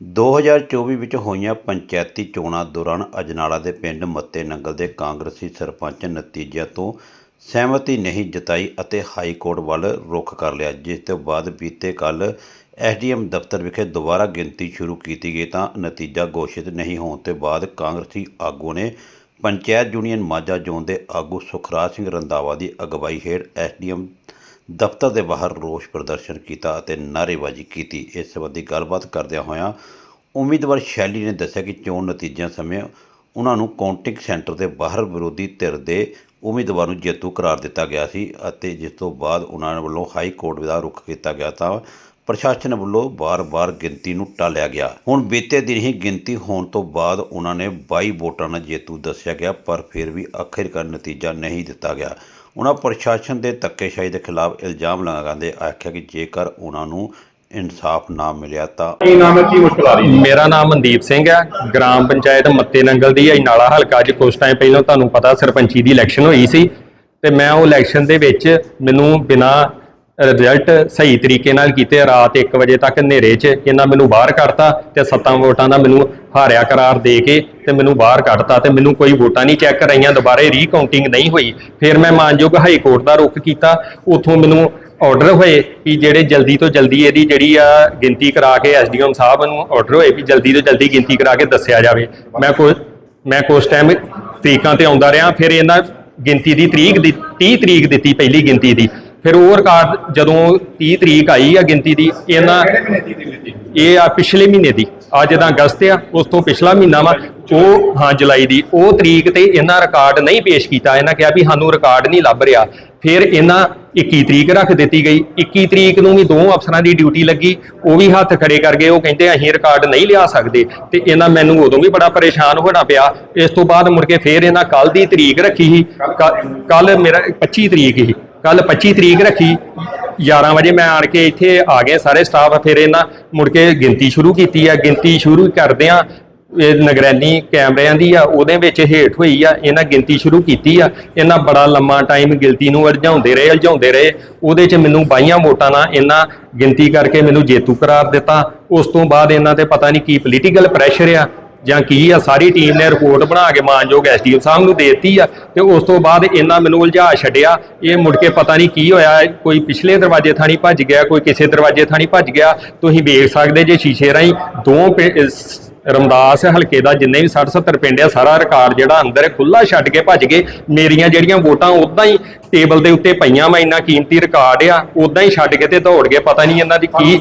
2024 ਵਿੱਚ ਹੋਈਆਂ ਪੰਚਾਇਤੀ ਚੋਣਾਂ ਦੌਰਾਨ ਅਜਨਾਲਾ ਦੇ ਪਿੰਡ ਮੱਤੇ ਨੰਗਲ ਦੇ ਕਾਂਗਰਸੀ ਸਰਪੰਚ ਨਤੀਜਿਆਂ ਤੋਂ ਸਹਿਮਤੀ ਨਹੀਂ ਜਤਾਈ ਅਤੇ ਹਾਈ ਕੋਰਟ ਵੱਲ ਰੁਖ ਕਰ ਲਿਆ, ਜਿਸ ਤੋਂ ਬਾਅਦ ਬੀਤੇ ਕੱਲ ਐਸਡੀਐਮ ਦਫ਼ਤਰ ਵਿਖੇ ਦੁਬਾਰਾ ਗਿਣਤੀ ਸ਼ੁਰੂ ਕੀਤੀ ਗਈ ਤਾਂ ਨਤੀਜਾ ਘੋਸ਼ਿਤ ਨਹੀਂ ਹੋਣ ਤੋਂ ਬਾਅਦ ਕਾਂਗਰਸੀ ਆਗੂ ਨੇ ਪੰਚਾਇਤ ਯੂਨੀਅਨ ਮਾਝਾ ਜ਼ੋਨ ਦੇ ਆਗੂ ਸੁਖਰਾਜ ਸਿੰਘ ਰੰਧਾਵਾ ਦੀ ਅਗਵਾਈ ਹੇਠ ਐਸਡੀਐਮ ਦਫ਼ਤਰ ਦੇ ਬਾਹਰ ਰੋਸ ਪ੍ਰਦਰਸ਼ਨ ਕੀਤਾ ਅਤੇ ਨਾਅਰੇਬਾਜ਼ੀ ਕੀਤੀ। ਇਸ ਸੰਬੰਧੀ ਗੱਲਬਾਤ ਕਰਦਿਆਂ ਹੋਇਆਂ ਉਮੀਦਵਾਰ ਸ਼ੈਲੀ ਨੇ ਦੱਸਿਆ ਕਿ ਚੋਣ ਨਤੀਜਿਆਂ ਸਮੇਂ ਉਹਨਾਂ ਨੂੰ ਕਾਊਂਟਿੰਗ ਸੈਂਟਰ ਦੇ ਬਾਹਰ ਵਿਰੋਧੀ ਧਿਰ ਦੇ ਉਮੀਦਵਾਰ ਨੂੰ ਜੇਤੂ ਕਰਾਰ ਦਿੱਤਾ ਗਿਆ ਸੀ ਅਤੇ ਜਿਸ ਤੋਂ ਬਾਅਦ ਉਹਨਾਂ ਵੱਲੋਂ ਹਾਈ ਕੋਰਟ ਦਾ ਰੁਖ ਕੀਤਾ ਗਿਆ ਤਾਂ ਪ੍ਰਸ਼ਾਸਨ ਵੱਲੋਂ ਬਾਰ-ਬਾਰ ਗਿਣਤੀ ਨੂੰ ਟਾਲਿਆ ਗਿਆ। ਹੁਣ ਬੀਤੇ ਦਿਨ ਹੀ ਗਿਣਤੀ ਹੋਣ ਤੋਂ ਬਾਅਦ ਉਹਨਾਂ ਨੇ 22 ਵੋਟਾਂ ਨਾਲ ਜੇਤੂ ਦੱਸਿਆ ਗਿਆ, ਪਰ ਫਿਰ ਵੀ ਆਖਿਰਕਾਰ ਨਤੀਜਾ ਨਹੀਂ ਦਿੱਤਾ ਗਿਆ। ਉਹਨਾਂ ਪ੍ਰਸ਼ਾਸਨ ਦੇ ਧੱਕੇਸ਼ਾਹੀ ਦੇ ਖਿਲਾਫ ਇਲਜ਼ਾਮ ਲਗਾਉਂਦੇ ਆਖਿਆ ਕਿ ਜੇਕਰ ਉਹਨਾਂ ਨੂੰ ਇਨਸਾਫ ਨਾ ਮਿਲਿਆ ਤਾਂ ਕੀ ਨਾਮ ਹੈ? ਕੀ ਮੁਸ਼ਕਲ ਆ ਰਹੀ ਹੈ? ਮੇਰਾ ਨਾਮ ਮਨਦੀਪ ਸਿੰਘ ਹੈ। ਗ੍ਰਾਮ ਪੰਚਾਇਤ ਮੱਤੇ ਨੰਗਲ ਦੀ ਅਜਨਾਲਾ ਹਲਕਾ 'ਚ ਕੁਝ ਟਾਈਮ ਪਹਿਲਾਂ ਤੁਹਾਨੂੰ ਪਤਾ ਸਰਪੰਚੀ ਦੀ ਇਲੈਕਸ਼ਨ ਹੋਈ ਸੀ ਤੇ ਮੈਂ ਉਹ ਇਲੈਕਸ਼ਨ ਦੇ ਵਿੱਚ ਮੈਨੂੰ ਬਿਨਾ ਰਿਜ਼ਲਟ ਸਹੀ ਤਰੀਕੇ ਨਾਲ ਕੀਤੇ, ਰਾਤ 1 ਵਜੇ ਤੱਕ ਹਨੇਰੇ 'ਚ ਇਹਨਾਂ ਮੈਨੂੰ ਬਾਹਰ ਕੱਢਤਾ ਤੇ ਸੱਤਾਂ ਵੋਟਾਂ ਦਾ ਮੈਨੂੰ ਹਾਰਿਆ ਕਰਾਰ ਦੇ ਕੇ ਤੇ ਮੈਨੂੰ ਬਾਹਰ ਕੱਢਤਾ ਤੇ ਮੈਨੂੰ ਕੋਈ ਵੋਟਾਂ ਨਹੀਂ ਚੈੱਕ ਕਰਾਈਆਂ ਦੁਬਾਰੇ ਰੀਕਾਊਂਟਿੰਗ ਨਹੀਂ ਹੋਈ। ਫਿਰ ਮੈਂ ਮਾਨਯੋਗ ਹਾਈ ਕੋਰਟ ਦਾ ਰੁਖ ਕੀਤਾ, ਉਥੋਂ ਮੈਨੂੰ ਆਰਡਰ ਹੋਏ ਕਿ ਜਿਹੜੇ ਜਲਦੀ ਤੋਂ ਜਲਦੀ ਇਹਦੀ ਜਿਹੜੀ ਆ ਗਿਣਤੀ ਕਰਾ ਕੇ ਐਸਡੀਐਮ ਸਾਹਿਬ ਨੂੰ ਆਰਡਰ ਹੋਏ ਵੀ ਜਲਦੀ ਤੋਂ ਜਲਦੀ ਗਿਣਤੀ ਕਰਾ ਕੇ ਦੱਸਿਆ ਜਾਵੇ। ਮੈਂ ਕੋਈ ਮੈਂ ਕੁਛ ਟਾਈਮ ਤਰੀਕਾਂ ਤੇ ਆਉਂਦਾ ਰਿਹਾ, ਫਿਰ ਇਹਨਾਂ ਗਿਣਤੀ ਦੀ ਤਰੀਕ ਦੀ 30 ਤਰੀਕ ਦਿੱਤੀ ਪਹਿਲੀ ਗਿਣਤੀ ਦੀ। ਫਿਰ ਉਹ ਰਿਕਾਰਡ ਜਦੋਂ 30 ਤਰੀਕ ਆਈ ਆ ਗਿਣਤੀ ਦੀ ਇਹਨਾਂ ਇਹ ਆ ਪਿਛਲੇ ਮਹੀਨੇ ਦੀ ਅੱਜ ਦਾ ਅਗਸਤ ਆ ਉਸ ਤੋਂ ਪਿਛਲਾ ਮਹੀਨਾ ਵਾ ਉਹ ਹਾਂ ਜੁਲਾਈ ਦੀ ਉਹ ਤਰੀਕ ਤੇ ਇਹਨਾਂ ਰਿਕਾਰਡ ਨਹੀਂ ਪੇਸ਼ ਕੀਤਾ ਇਹਨਾਂ ਕਿਹਾ ਵੀ ਸਾਨੂੰ ਰਿਕਾਰਡ ਨਹੀਂ ਲੱਭ ਰਿਹਾ। ਫਿਰ ਇਹਨਾਂ 21 ਤਰੀਕ ਰੱਖ ਦਿੱਤੀ ਗਈ। 21 ਤਰੀਕ ਨੂੰ ਵੀ ਦੋ ਅਫਸਰਾਂ ਦੀ ਡਿਊਟੀ ਲੱਗੀ। ਉਹ ਵੀ ਹੱਥ ਖੜੇ ਕਰ ਗਏ। ਉਹ ਕਹਿੰਦੇ ਅਸੀਂ ਰਿਕਾਰਡ ਨਹੀਂ ਲਿਆ ਸਕਦੇ। ਤੇ ਇਹਨਾਂ ਮੈਨੂੰ ਉਦੋਂ ਵੀ ਬੜਾ ਪਰੇਸ਼ਾਨ ਹੋਣਾ ਪਿਆ। ਇਸ ਤੋਂ ਬਾਅਦ ਮੁੜ ਕੇ ਫਿਰ ਇਹਨਾਂ ਕੱਲ ਦੀ ਤਰੀਕ ਰੱਖੀ ਸੀ। ਕੱਲ ਮੇਰਾ 25 ਤਰੀਕ ਸੀ। ਕੱਲ 25 ਤਰੀਕ ਰੱਖੀ। 11 ਵਜੇ ਮੈਂ ਆਣ ਕੇ ਇੱਥੇ ਆ ਗਏ ਸਾਰੇ ਸਟਾਫ ਫਿਰ ਇਹਨਾਂ ਮੁੜ ਕੇ ਗਿਣਤੀ ਸ਼ੁਰੂ ਕੀਤੀ ਆ ਗਿਣਤੀ ਸ਼ੁਰੂ ਕਰਦਿਆਂ ਇਹ ਨਿਗਰਾਨੀ ਕੈਮਰਿਆਂ ਦੀ ਆ, ਉਹਦੇ ਵਿੱਚ ਹੇਠ ਹੋਈ ਆ, ਇਹਨਾਂ ਗਿਣਤੀ ਸ਼ੁਰੂ ਕੀਤੀ ਆ। ਇਹਨਾਂ ਬੜਾ ਲੰਮਾ ਟਾਈਮ ਗਿਣਤੀ ਨੂੰ ਉਲਝਾਉਂਦੇ ਰਹੇ ਉਲਝਾਉਂਦੇ ਰਹੇ। ਉਹਦੇ 'ਚ ਮੈਨੂੰ 22 ਵੋਟਾਂ ਨਾਲ ਇਹਨਾਂ ਗਿਣਤੀ ਕਰਕੇ ਮੈਨੂੰ ਜੇਤੂ ਕਰਾਰ ਦਿੱਤਾ। ਉਸ ਤੋਂ ਬਾਅਦ ਇਹਨਾਂ ਤੇ ਪਤਾ ਨਹੀਂ ਕੀ ਪੋਲੀਟੀਕਲ ਪ੍ਰੈਸ਼ਰ ਆ, ਜਾਂ ਕੀ ਆ, ਸਾਰੀ ਟੀਮ ਨੇ ਰਿਪੋਰਟ ਬਣਾ ਕੇ ਮਾਨਯੋਗ ਐਸਡੀਐਮ ਸਾਹਿਬ ਨੂੰ ਦੇ ਦਿੱਤੀ ਆ। ਤੇ ਉਸ ਤੋਂ ਬਾਅਦ ਇਹਨਾਂ ਮੈਨੂੰ ਉਲਝਾ ਛੱਡਿਆ। ਇਹ ਮੁੜ ਕੇ ਪਤਾ ਨਹੀਂ ਕੀ ਹੋਇਆ, ਕੋਈ ਪਿਛਲੇ ਦਰਵਾਜ਼ੇ ਥਾਣੀ ਭੱਜ ਗਿਆ, ਕੋਈ ਕਿਸੇ ਦਰਵਾਜ਼ੇ ਥਾਣੀ ਭੱਜ ਗਿਆ। ਤੁਸੀਂ ਵੇਖ ਸਕਦੇ ਜੇ ਸ਼ੀਸ਼ੇ ਰਾਹੀਂ ਦੋ ਪਿੰ- ਰਮਦਾਸ ਹਲਕੇ ਦਾ ਜਿੰਨੇ ਵੀ 60 70 ਪਿੰਡ ਆ, ਸਾਰਾ ਰਿਕਾਰਡ ਜਿਹੜਾ ਅੰਦਰ ਹੈ ਖੁੱਲਾ ਛੱਡ ਕੇ ਭੱਜ ਗਏ ਮੇਰੀਆਂ ਜਿਹੜੀਆਂ ਵੋਟਾਂ, ਉਦਾਂ ਹੀ ਟੇਬਲ ਦੇ ਉੱਤੇ ਪਈਆਂ ਵਾ ਇੰਨਾ ਕੀਮਤੀ ਰਿਕਾਰਡ ਆ ਉਦਾਂ ਹੀ ਛੱਡ ਕੇ ਤੇ ਦੌੜ ਗਏ ਪਤਾ ਨਹੀਂ ਇਹਨਾਂ ਦੀ ਕੀ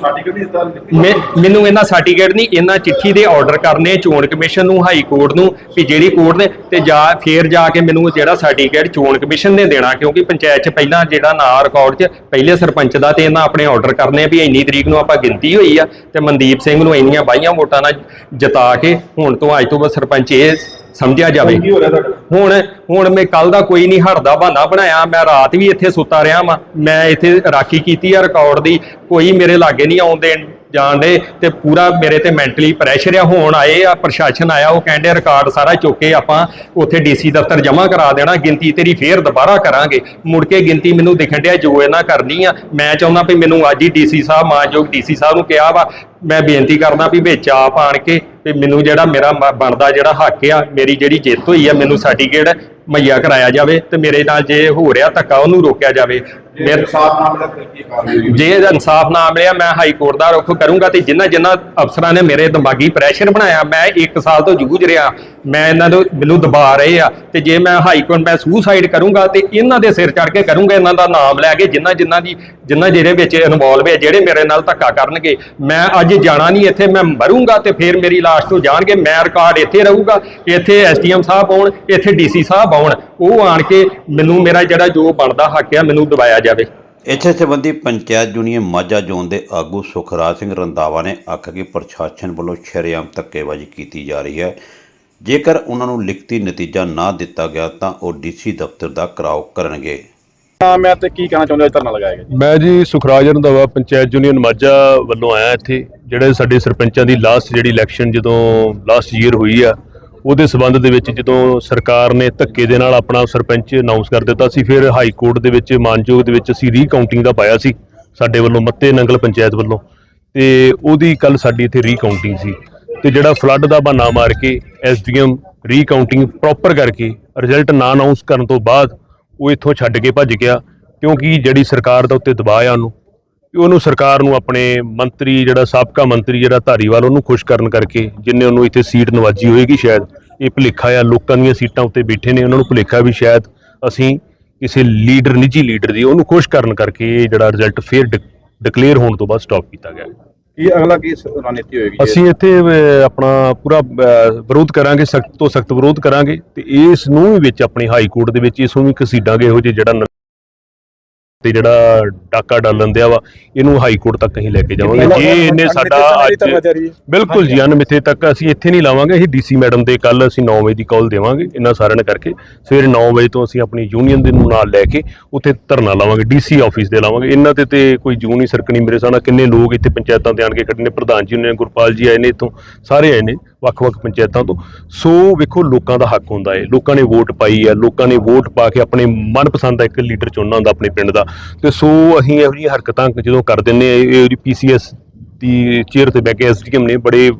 ਮੈਂ ਮੈਨੂੰ ਇਹਨਾਂ ਸਰਟੀਫਿਕੇਟ ਨਹੀਂ ਇਹਨਾਂ ਚਿੱਠੀ ਦੇ ਆਰਡਰ ਕਰਨੇ ਚੋਣ ਕਮਿਸ਼ਨ ਨੂੰ ਹਾਈ ਕੋਰਟ ਨੂੰ ਵੀ ਜਿਹੜੀ ਕੋਰਟ ਨੇ ਤੇ ਜਾ ਫੇਰ ਜਾ ਕੇ ਮੈਨੂੰ ਜਿਹੜਾ ਸਰਟੀਫਿਕੇਟ ਚੋਣ ਕਮਿਸ਼ਨ ਨੇ ਦੇਣਾ ਕਿਉਂਕਿ ਪੰਚਾਇਤ 'ਚ ਪਹਿਲਾਂ ਜਿਹੜਾ ਨਾਂ ਰਿਕਾਰਡ 'ਚ ਪਹਿਲੇ ਸਰਪੰਚ ਦਾ ਤੇ ਇਹਨਾਂ ਆਪਣੇ ਆਰਡਰ ਕਰਨੇ ਵੀ ਇੰਨੀ ਤਰੀਕ ਨੂੰ ਆਪਾਂ ਗਿਣਤੀ ਹੋਈ ਆ ਤੇ ਮਨਦੀਪ ਸਿੰਘ ਨੂੰ ਇੰਨੀਆਂ ਬਾਈਆਂ ਵੋਟਾਂ ਨਾਲ ਜਿਤਾ ਕੇ ਹੁਣ ਤੋਂ ਅੱਜ ਤੋਂ ਬਾਅਦ ਸਰਪੰਚ ਇਹ ਸਮਝਿਆ ਜਾਵੇ। ਕੀ ਹੋ ਰਿਹਾ ਤੁਹਾਡਾ ਹੁਣ ਹੁਣ ਮੈਂ ਕੱਲ ਦਾ ਕੋਈ ਨਹੀਂ ਹਟਦਾ ਬਹਾਨਾ ਬਣਾਇਆ, ਮੈਂ ਰਾਤ ਵੀ ਇੱਥੇ ਸੁੱਤਾ ਰਿਹਾ ਵਾਂ। ਮੈਂ ਇੱਥੇ ਰਾਖੀ ਕੀਤੀ ਆ ਰਿਕਾਰਡ ਦੀ। ਕੋਈ ਮੇਰੇ ਲਾਗੇ ਨਹੀਂ ਆਉਣ ਦੇਣ ਜਾਣ ਦੇ ਤੇ ਪੂਰਾ ਮੇਰੇ ਤੇ ਮੈਂਟਲੀ ਪ੍ਰੈਸ਼ਰ ਆ, ਹੁਣ ਆਏ ਆ, ਪ੍ਰਸ਼ਾਸਨ ਆਇਆ, ਉਹ ਕਹਿੰਦੇ ਰਿਕਾਰਡ ਸਾਰਾ ਚੁੱਕ ਕੇ ਆਪਾਂ ਉੱਥੇ ਡੀਸੀ ਦਫ਼ਤਰ ਜਮ੍ਹਾਂ ਕਰਾ ਦੇਣਾ, ਗਿਣਤੀ ਤੇਰੀ ਫੇਰ ਦੁਬਾਰਾ ਕਰਾਂਗੇ। ਮੁੜ ਕੇ ਗਿਣਤੀ ਮੈਨੂੰ ਦਿਖਣ ਡਿਆ, ਜੋ ਇਹਨਾਂ ਕਰਨੀ ਆ, ਮੈਂ ਚਾਹੁੰਦਾ ਵੀ ਮੈਨੂੰ ਅੱਜ ਹੀ ਡੀਸੀ ਸਾਹਿਬ, ਮਾਨਯੋਗ ਡੀਸੀ ਸਾਹਿਬ ਨੂੰ ਕਿਹਾ ਵਾ, ਮੈਂ ਬੇਨਤੀ ਕਰਦਾ ਵੀ ਵਿੱਚ ਆਪ ਆਣ ਕੇ ਤੇ ਮੈਨੂੰ ਜਿਹੜਾ ਮੇਰਾ ਮ- ਬਣਦਾ ਜਿਹੜਾ ਹੱਕ ਆ, ਮੇਰੀ ਜਿਹੜੀ ਜਿੱਤ ਹੋਈ ਆ, ਮੈਨੂੰ ਸਰਟੀਫਿਕੇਟ ਮੁਹੱਈਆ ਕਰਾਇਆ ਜਾਵੇ ਤੇ ਮੇਰੇ ਨਾਲ ਜੇ ਹੋ ਰਿਹਾ ਧੱਕਾ, ਉਹਨੂੰ ਰੋਕਿਆ ਜਾਵੇ। ਜੇ ਇਨਸਾਫ ਨਾ ਮਿਲਿਆ ਕੀ ਕਾਰਵਾਈ ਜੇ ਇਨਸਾਫ ਨਾ ਮਿਲਿਆ ਮੈਂ ਹਾਈ ਕੋਰਟ ਦਾ ਰੁਖ ਕਰੂੰਗਾ ਤੇ ਜਿੰਨਾ ਜਿੰਨਾ ਅਫਸਰਾਂ ਨੇ ਮੇਰੇ ਦਿਮਾਗੀ ਪ੍ਰੈਸ਼ਰ ਬਣਾਇਆ ਮੈਂ 1 ਸਾਲ ਤੋਂ ਜੂਝ ਰਿਹਾ। ਮੈਂ ਇਹਨਾਂ ਨੂੰ ਮੈਨੂੰ ਦਬਾ ਰਹੇ ਆ। ਤੇ ਜੇ ਮੈਂ ਹਾਈ ਕੋਰਟ ਮੈਂ ਸੁਸਾਈਡ ਕਰੂੰਗਾ ਤੇ ਇਹਨਾਂ ਦੇ ਸਿਰ ਚੜ ਕੇ ਕਰੂੰਗਾ ਇਹਨਾਂ ਦਾ ਨਾਮ ਲੈ ਕੇ ਜਿੰਨਾ ਜਿੰਨਾ ਦੀ ਜਿੰਨਾ ਜਿਹੜੇ ਵਿੱਚ ਇਨਵੋਲਵ ਹੈ ਜਿਹੜੇ ਮੇਰੇ ਨਾਲ ਧੱਕਾ ਕਰਨਗੇ। ਮੈਂ ਅੱਜ ਜਾਣਾ ਨਹੀਂ ਇੱਥੇ ਮੈਂ ਮਰੂੰਗਾ ਤੇ ਫਿਰ ਮੇਰੀ ਲਾਸ਼ ਤੋਂ ਜਾਣਗੇ। ਮੈਂ ਰਿਕਾਰਡ ਇੱਥੇ ਰਹੂਗਾ ਇੱਥੇ ਐਸਡੀਐਮ ਸਾਹਿਬ ਆਉਣ ਇੱਥੇ ਡੀਸੀ ਸਾਹਿਬ ਆਉਣ। ਉਹ ਆਣ ਕੇ ਮੈਨੂੰ ਮੇਰਾ ਜਿਹੜਾ ਜੋ ਬਣਦਾ ਹੱਕ ਆ ਮੈਨੂੰ ਦਵਾਇਆ ਜਾਵੇ। ਇਸੇ ਸੰਬੰਧੀ ਪੰਚਾਇਤ ਯੂਨੀਅਨ ਮਾਝਾ ਜ਼ੋਨ ਦੇ ਆਗੂ ਸੁਖਰਾਜ ਸਿੰਘ ਰੰਧਾਵਾ ਨੇ ਆਖਿਆ ਕਿ ਪ੍ਰਸ਼ਾਸਨ ਵੱਲੋਂ ਸ਼ਰੇਆਮ ਧੱਕੇਬਾਜ਼ੀ ਕੀਤੀ ਜਾ ਰਹੀ ਹੈ। ਜੇਕਰ ਉਹਨਾਂ ਨੂੰ ਲਿਖਤੀ ਨਤੀਜਾ ਨਾ ਦਿੱਤਾ ਗਿਆ ਤਾਂ ਉਹ ਡੀਸੀ ਦਫ਼ਤਰ ਦਾ ਘਰਾਓ ਕਰਨਗੇ। ਨਾਮ ਹੈ ਤੇ ਕੀ ਕਹਿਣਾ ਚਾਹੁੰਦੇ ਹੋ? ਧਰਨਾ ਲਗਾਏਗਾ ਜੀ। ਮੈਂ ਜੀ ਸੁਖਰਾਜ ਰੰਧਾਵਾ ਪੰਚਾਇਤ ਯੂਨੀਅਨ ਮਾਝਾ ਵੱਲੋਂ ਆਇਆ ਇੱਥੇ। ਜਿਹੜੇ ਸਾਡੇ ਸਰਪੰਚਾਂ ਦੀ ਲਾਸਟ ਜਿਹੜੀ ਇਲੈਕਸ਼ਨ ਜਦੋਂ ਲਾਸਟ ਈਅਰ ਹੋਈ ਆ ਉਹਦੇ ਸਬੰਧ ਦੇ ਵਿੱਚ ਜਦੋਂ ਸਰਕਾਰ ਨੇ ਧੱਕੇ ਦੇ ਨਾਲ ਆਪਣਾ ਸਰਪੰਚ ਅਨਾਉਂਸ ਕਰ ਦਿੱਤਾ ਸੀ, ਫਿਰ ਹਾਈ ਕੋਰਟ ਦੇ ਵਿੱਚ ਮਾਨਯੋਗ ਦੇ ਵਿੱਚ ਅਸੀਂ ਰੀਕਾਊਂਟਿੰਗ ਦਾ ਪਾਇਆ ਸੀ ਸਾਡੇ ਵੱਲੋਂ, ਮੱਤੇ ਨੰਗਲ ਪੰਚਾਇਤ ਵੱਲੋਂ। ਤੇ ਉਹਦੀ ਕੱਲ ਸਾਡੀ ਇੱਥੇ ਰੀਕਾਊਂਟਿੰਗ ਸੀ। ਤੇ ਜਿਹੜਾ ਫਲੱਡ ਦਾ ਬਹਾਨਾ ਮਾਰ ਕੇ S D M recounting proper ਕਰਕੇ ਰਿਜ਼ਲਟ ਨਾ ਅਨਾਉਂਸ ਕਰਨ ਤੋਂ ਬਾਅਦ ਉਹ ਇੱਥੋਂ ਛੱਡ ਕੇ ਭੱਜ ਗਿਆ, ਕਿਉਂਕਿ ਜਿਹੜੀ ਸਰਕਾਰ ਦਾ ਉੱਤੇ ਦਬਾਅ ਆ ਉਹਨੂੰ ਕਿ ਉਹਨੂੰ ਸਰਕਾਰ ਨੂੰ ਆਪਣੇ ਮੰਤਰੀ ਜਿਹੜਾ ਸਾਬਕਾ ਮੰਤਰੀ ਜਿਹੜਾ ਧਾਰੀਵਾਲ ਉਹਨੂੰ ਖੁਸ਼ ਕਰਨ ਕਰਕੇ ਜਿੰਨੇ ਉਹਨੂੰ ਇੱਥੇ ਸੀਟ ਨਵਾਜੀ ਹੋਏਗੀ ਸ਼ਾਇਦ ਇਹ ਭੁਲੇਖਾ ਆ ਲੋਕਾਂ ਦੀਆਂ ਸੀਟਾਂ ਉੱਤੇ ਬੈਠੇ ਨੇ ਉਹਨਾਂ ਨੂੰ ਭੁਲੇਖਾ ਵੀ ਸ਼ਾਇਦ ਅਸੀਂ ਕਿਸੇ ਲੀਡਰ ਨਿੱਜੀ ਲੀਡਰ ਦੀ ਉਹਨੂੰ ਖੁਸ਼ ਕਰਨ ਕਰਕੇ ਇਹ ਜਿਹੜਾ ਰਿਜ਼ਲਟ ਫੇਰ ਡਿਕਲੇਅਰ ਹੋਣ ਤੋਂ ਬਾਅਦ ਸਟਾਪ ਕੀਤਾ ਗਿਆ। ਕੀ ਅਗਲਾ ਕੀ ਰਣਨੀਤੀ ਹੋਏਗੀ? ਅਸੀਂ ਇੱਥੇ ਆਪਣਾ ਪੂਰਾ ਵਿਰੋਧ ਕਰਾਂਗੇ ਸਖਤ ਤੋਂ ਸਖਤ ਵਿਰੋਧ ਕਰਾਂਗੇ ਤੇ ਇਸ ਨੂੰ ਵੀ ਵਿੱਚ ਆਪਣੀ ਹਾਈ ਕੋਰਟ ਦੇ ਵਿੱਚ ਇਸ ਨੂੰ ਵੀ ਘਸੀਡਾਂਗੇ ਇਹੋ ਜਿਹੇ ਜਿਹੜਾ ਤੇ ਜਿਹੜਾ ਡਾਕਾ ਡਾਲਣ ਦਿਆ ਵਾ ਇਹਨੂੰ ਹਾਈ ਕੋਰਟ ਤੱਕ ਅਸੀਂ ਲੈ ਕੇ ਜਾਵਾਂਗੇ। ਜੇ ਇਹਨੇ ਸਾਡਾ ਅੱਜ ਬਿਲਕੁਲ ਜੀ ਅਨਮਿੱਥੇ ਤੱਕ ਅਸੀਂ ਇੱਥੇ ਨਹੀਂ ਲਾਵਾਂਗੇ ਅਸੀਂ ਡੀਸੀ ਮੈਡਮ ਦੇ ਕੱਲ ਅਸੀਂ 9 ਵਜੇ ਦੀ ਕਾਲ ਦੇਵਾਂਗੇ ਇਹਨਾਂ ਸਾਰਿਆਂ ਨੇ ਕਰਕੇ। ਸਵੇਰੇ 9 ਵਜੇ ਤੋਂ ਅਸੀਂ ਆਪਣੀ ਯੂਨੀਅਨ ਦੇ ਨੂੰ ਨਾਲ ਲੈ ਕੇ ਉੱਥੇ ਧਰਨਾ ਲਾਵਾਂਗੇ ਡੀਸੀ ਆਫਿਸ ਦੇ ਲਾਵਾਂਗੇ। ਇਹਨਾਂ ਤੇ ਤੇ ਕੋਈ ਜੂਨ ਹੀ ਸਰਕਣੀ ਮੇਰੇ ਸਾਹਮਣੇ ਕਿੰਨੇ ਲੋਕ ਇੱਥੇ ਪੰਚਾਇਤਾਂ ਤੇ ਆਣ ਕੇ ਖੜੇ ਨੇ ਪ੍ਰਧਾਨ ਜੀ ਨੇ ਗੁਰਪਾਲ ਜੀ ਆਏ ਨੇ ਇੱਥੋਂ ਸਾਰੇ ਆਏ ਨੇ। ਵੱਖ-ਵੱਖ ਪੰਚਾਇਤਾਂ ਤੋਂ। ਸੋ ਵੇਖੋ, ਲੋਕਾਂ ਦਾ ਹੱਕ ਹੁੰਦਾ ਹੈ ਲੋਕਾਂ ਨੇ ਵੋਟ ਪਾਈ ਆ। ਲੋਕਾਂ ਨੇ ਵੋਟ ਪਾ ਕੇ ਆਪਣੇ ਮਨਪਸੰਦ ਦਾ ਇੱਕ ਲੀਡਰ ਚੁਣਨਾ ਹੁੰਦਾ ਆਪਣੇ ਪਿੰਡ ਦਾ। ਤੇ ਸੋ ਅਸੀਂ ਇਹੋ ਜਿਹੀਆਂ ਹਰਕਤਾਂ ਜਦੋਂ ਕਰ ਦਿੰਨੇ ਆ, ਇਹ ਪੀਸੀਐਸ ਦੀ ਚੇਅਰ ਤੇ ਬਹਿ ਕੇ ਐਸਡੀਐਮ ਨੇ ਬੜੇ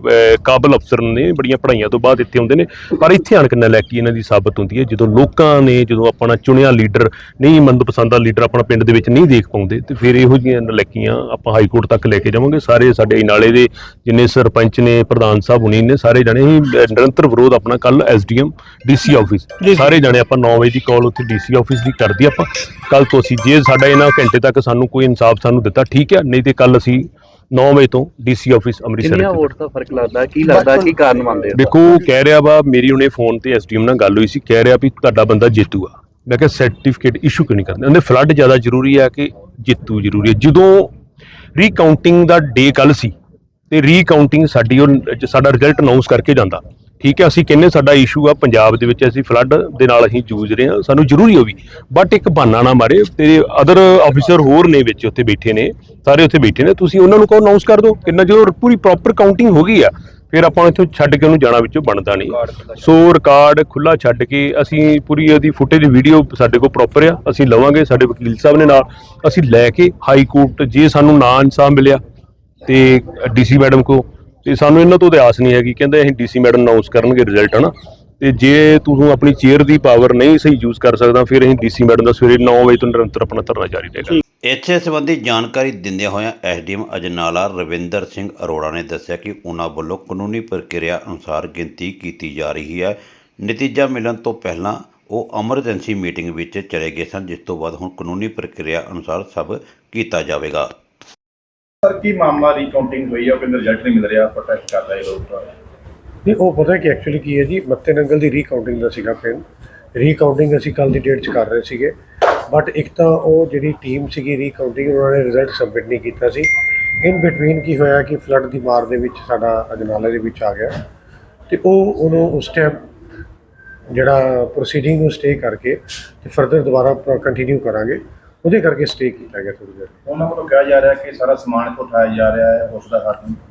ਕਾਬਲ ਅਫਸਰ ਨੇ ਬੜੀਆਂ ਪੜ੍ਹਾਈਆਂ ਤੋਂ ਬਾਅਦ ਇੱਥੇ ਆਉਂਦੇ ਨੇ। ਪਰ ਇੱਥੇ ਆਣ ਕੇ ਨਲਾਇਕੀ ਇਹਨਾਂ ਦੀ ਸਾਬਤ ਹੁੰਦੀ ਹੈ। ਜਦੋਂ ਲੋਕਾਂ ਨੇ ਜਦੋਂ ਆਪਣਾ ਚੁਣਿਆ ਲੀਡਰ ਨਹੀਂ ਮਨਪਸੰਦ ਦਾ ਲੀਡਰ ਆਪਣਾ ਪਿੰਡ ਦੇ ਵਿੱਚ ਨਹੀਂ ਦੇਖ ਪਾਉਂਦੇ ਤੇ ਫਿਰ ਇਹੋ ਜਿਹੀਆਂ ਨਲਾਇਕੀਆਂ ਆਪਾਂ ਹਾਈ ਕੋਰਟ ਤੱਕ ਲੈ ਕੇ ਜਾਵਾਂਗੇ। ਸਾਰੇ ਸਾਡੇ ਨਾਲੇ ਦੇ ਜਿੰਨੇ ਸਰਪੰਚ ਨੇ ਪ੍ਰਧਾਨ ਸਾਹਿਬ ਹੁਣੀ ਨੇ ਸਾਰੇ ਜਣੇ ਹੀ ਨਿਰੰਤਰ ਵਿਰੋਧ ਆਪਣਾ ਕੱਲ ਐਸਡੀਐਮ ਡੀਸੀ ਆਫਿਸ। ਸਾਰੇ ਜਣੇ ਆਪਾਂ 9 ਵਜੇ ਦੀ ਕਾਲ ਉੱਥੇ ਡੀਸੀ ਆਫਿਸ ਦੀ ਕਰਦੀ ਆਪਾਂ। ਕੱਲ ਤੋਂ ਅਸੀਂ ਜੇ ਸਾਡਾ ਇਹਨਾਂ ਘੰਟੇ ਤੱਕ ਸਾਨੂੰ ਕੋਈ ਇਨਸਾਫ ਸਾਨੂੰ ਦਿੱਤਾ ਠੀਕ ਹੈ ਨਹੀਂ ਤੇ ਕੱਲ ਅਸੀਂ 9 ਵਜੇ ਤੋਂ ਡੀਸੀ ਆਫਿਸ ਅੰਮ੍ਰਿਤਸਰ ਕਿੰਨੀਆਂ ਵੋਟ ਦਾ ਫ਼ਰਕ ਲੱਗਦਾ? ਕੀ ਲੱਗਦਾ? ਕੀ ਕਾਰਨ ਮੰਨਦੇ ਹੋ? ਦੇਖੋ ਕਹਿ ਰਿਹਾ ਵਾ ਮੇਰੀ ਉਹਨੇ ਫੋਨ ਤੇ ਐਸਡੀਐਮ ਨਾਲ ਗੱਲ ਹੋਈ ਸੀ ਕਹਿ ਰਿਹਾ ਵੀ ਤੁਹਾਡਾ ਬੰਦਾ ਜੇਤੂ ਆ ਮੈਂ ਕਿਹਾ ਸਰਟੀਫਿਕੇਟ ਇਸ਼ੂ ਕਿਉਂ ਨਹੀਂ ਕਰਦੇ ਉਹਨੇ ਫਲੱਡ ਜ਼ਿਆਦਾ ਜ਼ਰੂਰੀ ਆ ਕਿ ਜੇਤੂ ਜ਼ਰੂਰੀ ਹੈ ਜਦੋਂ ਰੀਕਾਊਂਟਿੰਗ ਦਾ ਡੇ ਕੱਲ ਸੀ ਤੇ ਰੀਕਾਊਂਟਿੰਗ ਸਾਡੀ ਉਹ ਸਾਡਾ ਰਿਜ਼ਲਟ ਅਨਾਉਂਸ ਕਰਕੇ ਜਾਂਦਾ। ਠੀਕ ਹੈ ਅਸੀਂ ਕਹਿੰਨੇ ਸਾਡਾ ਇਸ਼ੂ ਆ ਪੰਜਾਬ ਦੇ ਵਿੱਚ ਅਸੀਂ ਫਲੱਡ ਦੇ ਨਾਲ ਅਸੀਂ ਜੂਝ ਰਹੇ ਹਾਂ ਸਾਨੂੰ ਜ਼ਰੂਰੀ ਹੋ ਵੀ। ਬਟ ਇੱਕ ਬਹਾਨਾ ਨਾ ਮਾਰੇ ਤੇ ਅਦਰ ਆਫੀਸਰ ਹੋਰ ਨੇ ਵਿੱਚ ਉੱਥੇ ਬੈਠੇ ਨੇ ਸਾਰੇ ਉੱਥੇ ਬੈਠੇ ਨੇ ਤੁਸੀਂ ਉਹਨਾਂ ਨੂੰ ਕਹੋ ਅਨਾਉਂਸ ਕਰ ਦਿਓ ਕਿੰਨਾ ਜਦੋਂ ਪੂਰੀ ਪ੍ਰੋਪਰ ਕਾਊਂਟਿੰਗ ਹੋ ਗਈ ਆ ਫਿਰ ਆਪਾਂ ਇੱਥੋਂ ਛੱਡ ਕੇ ਉਹਨੂੰ ਜਾਣਾ ਵਿੱਚੋਂ ਬਣਦਾ ਨਹੀਂ। ਸੋ ਰਿਕਾਰਡ ਖੁੱਲਾ ਛੱਡ ਕੇ ਅਸੀਂ ਪੂਰੀ ਉਹਦੀ ਫੁਟੇਜ ਵੀਡੀਓ ਸਾਡੇ ਕੋਲ ਪ੍ਰੋਪਰ ਆ ਅਸੀਂ ਲਵਾਂਗੇ ਸਾਡੇ ਵਕੀਲ ਸਾਹਿਬ ਨੇ ਨਾਲ ਅਸੀਂ ਲੈ ਕੇ ਹਾਈ ਕੋਰਟ ਜੇ ਸਾਨੂੰ ਨਾ ਇਨਸਾਫ ਮਿਲਿਆ ਤੇ ਡੀਸੀ ਮੈਡਮ ਕੋ ਤੇ ਸਾਨੂੰ ਇਹਨਾਂ ਤੋਂ ਤੇ ਆਸ ਨਹੀਂ ਹੈਗੀ। ਕਹਿੰਦੇ ਅਸੀਂ ਡੀਸੀ ਮੈਡਮ ਅਨਾਉਂਸ ਕਰਨਗੇ ਰਿਜ਼ਲਟ ਹਨਾ? ਤੇ ਜੇ ਤੂੰ ਆਪਣੀ ਚੇਅਰ ਦੀ ਪਾਵਰ ਨਹੀਂ ਸਹੀ ਯੂਜ਼ ਕਰ ਸਕਦਾ, ਫਿਰ ਅਸੀਂ ਡੀਸੀ ਮੈਡਮ ਦਾ ਸਵੇਰੇ 9 ਵਜੇ ਤੋਂ ਨਿਰੰਤਰ ਆਪਣਾ ਧਰਨਾ ਜਾਰੀ ਰਹੇਗਾ ਇੱਥੇ ਸੰਬੰਧੀ ਜਾਣਕਾਰੀ ਦਿੰਦਿਆਂ ਹੋਇਆਂ ਐਸਡੀਐਮ ਅਜਨਾਲਾ ਰਵਿੰਦਰ ਸਿੰਘ ਅਰੋੜਾ ਨੇ ਦੱਸਿਆ ਕਿ ਉਹਨਾਂ ਵੱਲੋਂ ਕਾਨੂੰਨੀ ਪ੍ਰਕਿਰਿਆ ਅਨੁਸਾਰ ਗਿਣਤੀ ਕੀਤੀ ਜਾ ਰਹੀ ਹੈ। ਨਤੀਜਾ ਮਿਲਣ ਤੋਂ ਪਹਿਲਾਂ ਉਹ ਐਮਰਜੈਂਸੀ ਮੀਟਿੰਗ ਵਿੱਚ ਚਲੇ ਗਏ ਸਨ, ਜਿਸ ਤੋਂ ਬਾਅਦ ਹੁਣ ਕਾਨੂੰਨੀ ਪ੍ਰਕਿਰਿਆ ਅਨੁਸਾਰ ਸਭ ਕੀਤਾ ਜਾਵੇਗਾ। ਸਰ, ਕੀ ਮਾਮਲਾ ਰੀਕਾਊਂਟਿੰਗ ਹੋਈ ਹੈ ਉਹ ਰਿਜ਼ਲਟ ਨਹੀਂ ਮਿਲ ਰਿਹਾ ਪ੍ਰੋਟੈਸਟ ਕਰ ਰਹੇ ਲੋਕ ਨਹੀਂ, ਉਹ ਪਤਾ ਕਿ ਐਕਚੁਅਲੀ ਕੀ ਹੈ ਜੀ ਮੱਤੇ ਨੰਗਲ ਦੀ ਰੀਕਾਊਂਟਿੰਗ ਦਾ ਸੀਗਾ ਪਿੰਡ। ਰੀਕਾਊਂਟਿੰਗ ਅਸੀਂ ਕੱਲ ਦੀ ਡੇਟ 'ਚ ਕਰ ਰਹੇ ਸੀਗੇ। ਬਟ ਇੱਕ ਤਾਂ ਉਹ ਜਿਹੜੀ ਟੀਮ ਸੀਗੀ ਰੀਕਾਊਂਟਿੰਗ ਉਹਨਾਂ ਨੇ ਰਿਜ਼ਲਟ ਸਬਮਿਟ ਨਹੀਂ ਕੀਤਾ ਸੀ। ਇਨ ਬਿਟਵੀਨ ਕੀ ਹੋਇਆ ਕਿ ਫਲੱਡ ਦੀ ਮਾਰ ਦੇ ਵਿੱਚ ਸਾਡਾ ਅਜਨਾਲੇ ਦੇ ਵਿੱਚ ਆ ਗਿਆ। ਤੇ ਉਹ ਉਹਨੂੰ ਉਸ ਟਾਈਮ ਜਿਹੜਾ ਪ੍ਰੋਸੀਡਿੰਗ ਨੂੰ ਸਟੇ ਕਰਕੇ ਤੇ ਫਰਦਰ ਦੁਬਾਰਾ ਕੰਟੀਨਿਊ ਕਰਾਂਗੇ। ਉਹਦੇ ਕਰਕੇ ਸਟੇ ਕੀਤਾ ਗਿਆ ਥੋੜੀ ਦੇਰ। ਉਹਨਾਂ ਵੱਲੋਂ ਕਿਹਾ ਜਾ ਰਿਹਾ ਕਿ ਸਾਰਾ ਸਮਾਨ ਇੱਥੋਂ ਉਠਾਇਆ ਜਾ ਰਿਹਾ ਹੈ ਉਸ ਦਾ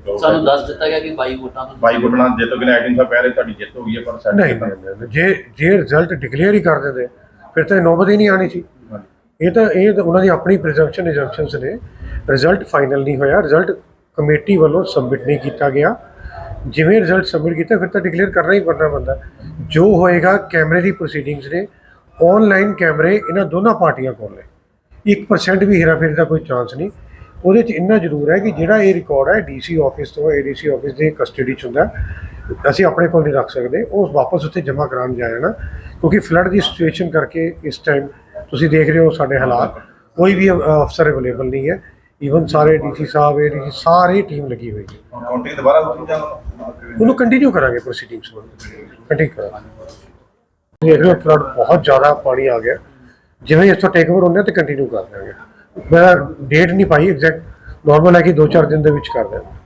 ਜੋ ਸਾਨੂੰ ਦੱਸ ਦਿੱਤਾ ਗਿਆ ਕਿ 22 ਵੋਟਾਂ ਤੋਂ ਬਾਈ ਗੁੱਟਣਾ ਜਿੱਤ ਗਏ ਐਕਟਿੰਗ ਸਾਹਿਬ ਰਹੇ ਤੁਹਾਡੀ ਜਿੱਤ ਹੋ ਗਈ ਹੈ ਪਰ ਸਾਡੀ ਨਹੀਂ ਜੇ ਜੇ ਰਿਜ਼ਲਟ ਡਿਕਲੇਅਰ ਹੀ ਕਰ ਦਿੰਦੇ ਫਿਰ ਤਾਂ ਇਹ ਨੌਬਤ ਹੀ ਨਹੀਂ ਆਣੀ ਸੀ। ਇਹ ਤਾਂ ਇਹ ਤਾਂ ਉਹਨਾਂ ਦੀ ਆਪਣੀ ਪ੍ਰੀਜ਼ੰਪਸ਼ਨ ਐਗਜ਼ੈਂਪਸ਼ਨਸ ਨੇ। ਰਿਜ਼ਲਟ ਫਾਈਨਲ ਨਹੀਂ ਹੋਇਆ ਰਿਜ਼ਲਟ ਕਮੇਟੀ ਵੱਲੋਂ ਸਬਮਿਟ ਨਹੀਂ ਕੀਤਾ ਗਿਆ। ਜਿਵੇਂ ਰਿਜ਼ਲਟ ਸਬਮਿਟ ਕੀਤਾ ਫਿਰ ਤਾਂ ਡਿਕਲੇਅਰ ਕਰਨਾ ਹੀ ਕਰਨਾ ਬੰਦਾ ਜੋ ਹੋਏਗਾ ਕੈਮਰੇ ਦੀ ਪ੍ਰੋਸੀਡਿੰਗਸ ਨੇ। ਆਨਲਾਈਨ ਕੈਮਰੇ ਇਹਨਾਂ ਦੋਨਾਂ ਪਾਰਟੀਆਂ ਕੋਲ ਨੇ। 1% ਵੀ ਹੇਰਾਫੇਰੀ ਦਾ ਕੋਈ ਚਾਂਸ ਨਹੀਂ। ਉਹਦੇ 'ਚ ਇੰਨਾ ਜ਼ਰੂਰ ਹੈ ਕਿ ਜਿਹੜਾ ਇਹ ਰਿਕਾਰਡ ਹੈ ਡੀਸੀ ਆਫਿਸ ਤੋਂ ਏਡੀਸੀ ਆਫਿਸ ਦੇ ਕਸਟਡੀ 'ਚ ਹੁੰਦਾ। ਅਸੀਂ ਆਪਣੇ ਕੋਲ ਨਹੀਂ ਰੱਖ ਸਕਦੇ। ਉਹ ਵਾਪਸ ਉੱਥੇ ਜਮ੍ਹਾਂ ਕਰਾਉਣ ਜਾਇਆ ਨਾ। ਕਿਉਂਕਿ ਫਲੱਡ ਦੀ ਸਿਚੁਏਸ਼ਨ ਕਰਕੇ ਇਸ ਟਾਈਮ ਤੁਸੀਂ ਦੇਖ ਰਹੇ ਹੋ ਸਾਡੇ ਹਾਲਾਤ। ਕੋਈ ਵੀ ਅਫਸਰ ਅਵੇਲੇਬਲ ਨਹੀਂ ਹੈ। ਈਵਨ ਸਾਰੇ ਡੀਸੀ ਸਾਹਿਬ ਏਡੀਸੀ ਸਾਰੇ ਟੀਮ ਲੱਗੀ ਹੋਈ ਹੈ। ਕਾਊਂਟਿੰਗ ਦੁਬਾਰਾ ਹੋ ਜਾਣਾ ਉਹਨੂੰ ਕੰਟੀਨਿਊ ਕਰਾਂਗੇ ਪ੍ਰੋਸੀਡਿੰਗਸ ਨੂੰ। ਕੰਟੀਨਿਊ ਕਰਾਂਗੇ। ਦੇਖ ਰਹੇ ਹੋ ਫਲੱਡ ਬਹੁਤ ਜ਼ਿਆਦਾ ਪਾਣੀ ਆ ਗਿਆ। ਜਿਵੇਂ ਇੱਥੋਂ ਟੇਕ ਓਵਰ ਹੁੰਦੇ ਆ ਤੇ ਕੰਟੀਨਿਊ ਕਰ ਦਿਆਂਗੇ ਮੈਂ ਡੇਟ ਨਹੀਂ ਪਾਈ ਐਗਜ਼ੈਕਟ ਨਾਰਮਲ ਹੈ ਕਿ 2-4 ਦਿਨ ਦੇ ਵਿੱਚ ਕਰ ਦਿਆਂਗੇ